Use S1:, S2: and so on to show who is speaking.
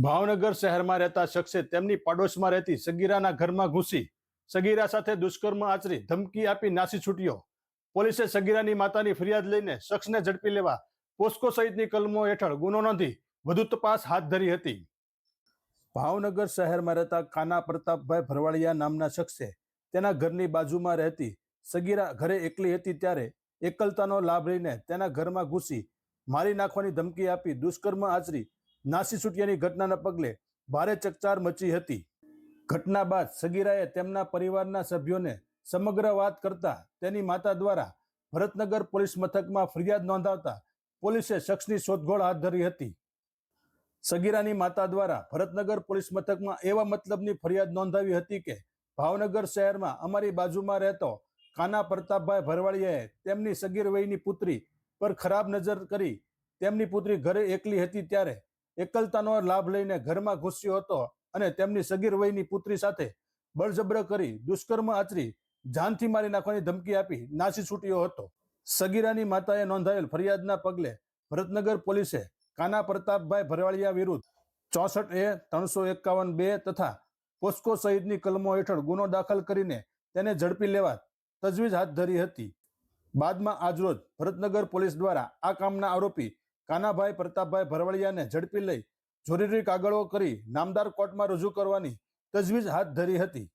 S1: ભાવનગર શહેરમાં રહેતા શખ્સે તેમની પાડોશમાં રહેતી સગીરાના ઘરમાં ઘૂસી, સગીરા સાથે દુષ્કર્મ આચરી ધમકી આપી નાસી છૂટ્યો. પોલીસે સગીરાની માતાની ફરિયાદ લઈને શખ્સને ઝડપી લેવા પોસ્કો સહિતની કલમો હેઠળ ગુનો નોંધી વધુ તપાસ હાથ ધરી હતી. ભાવનગર શહેરમાં રહેતા કાના પ્રતાપભાઈ ભરવાડિયા નામના શખ્સે તેના ઘરની બાજુમાં રહેતી સગીરા ઘરે એકલી હતી ત્યારે એકલતાનો લાભ લઈને તેના ઘરમાં ઘૂસી મારી નાખવાની ધમકી આપી દુષ્કર્મ આચરી નાસી છૂટ્યાની ઘટનાના પગલે ભારે ચકચાર મચી હતી. ઘટના બાદ સગીરાએ તેમના પરિવારના સભ્યોને સમગ્ર વાત કરતા તેની માતા દ્વારા ભરતનગર પોલીસ મથકમાં ફરિયાદ નોંધાવતા પોલીસે શખ્સની શોધખોળ હાથ ધરી હતી. સગીરાની માતા દ્વારા ભરતનગર પોલીસ મથકમાં એવા મતલબની ફરિયાદ નોંધાવી હતી કે ભાવનગર શહેરમાં અમારી બાજુમાં રહેતો કાના પ્રતાપભાઈ ભરવાડિયાએ તેમની સગીર વયની પુત્રી પર ખરાબ નજર કરી તેમની પુત્રી ઘરે એકલી હતી ત્યારે એકલતાનો લાભ લઈને ઘરમાં ઘૂસ્યો હતો અને તેમની સગીર વયની પુત્રી સાથે બળજબર કરી દુષ્કર્મ આચરી, જાનથી મારી નાખવાની ધમકી આપી નાસી છૂટ્યો હતો. સગીરાની માતાએ નોંધાયેલ ફરિયાદના પગલે ભરતનગર પોલીસે કાના પ્રતાપભાઈ ભરવાડિયા વિરુદ્ધ ચોસઠ એ ત્રણસો એકાવન બે તથા પોસ્કો સહિતની કલમો હેઠળ ગુનો દાખલ કરીને તેને ઝડપી લેવા તજવીજ હાથ ધરી હતી. બાદમાં આજરોજ ભરતનગર પોલીસ દ્વારા આ કામના આરોપી કાનાભાઈ પ્રતાપભાઈ ભરવાડિયાને ઝડપી લઈ જરૂરી કાગળો કરી નામદાર કોર્ટમાં રજૂ કરવાની તજવીજ હાથ ધરી હતી.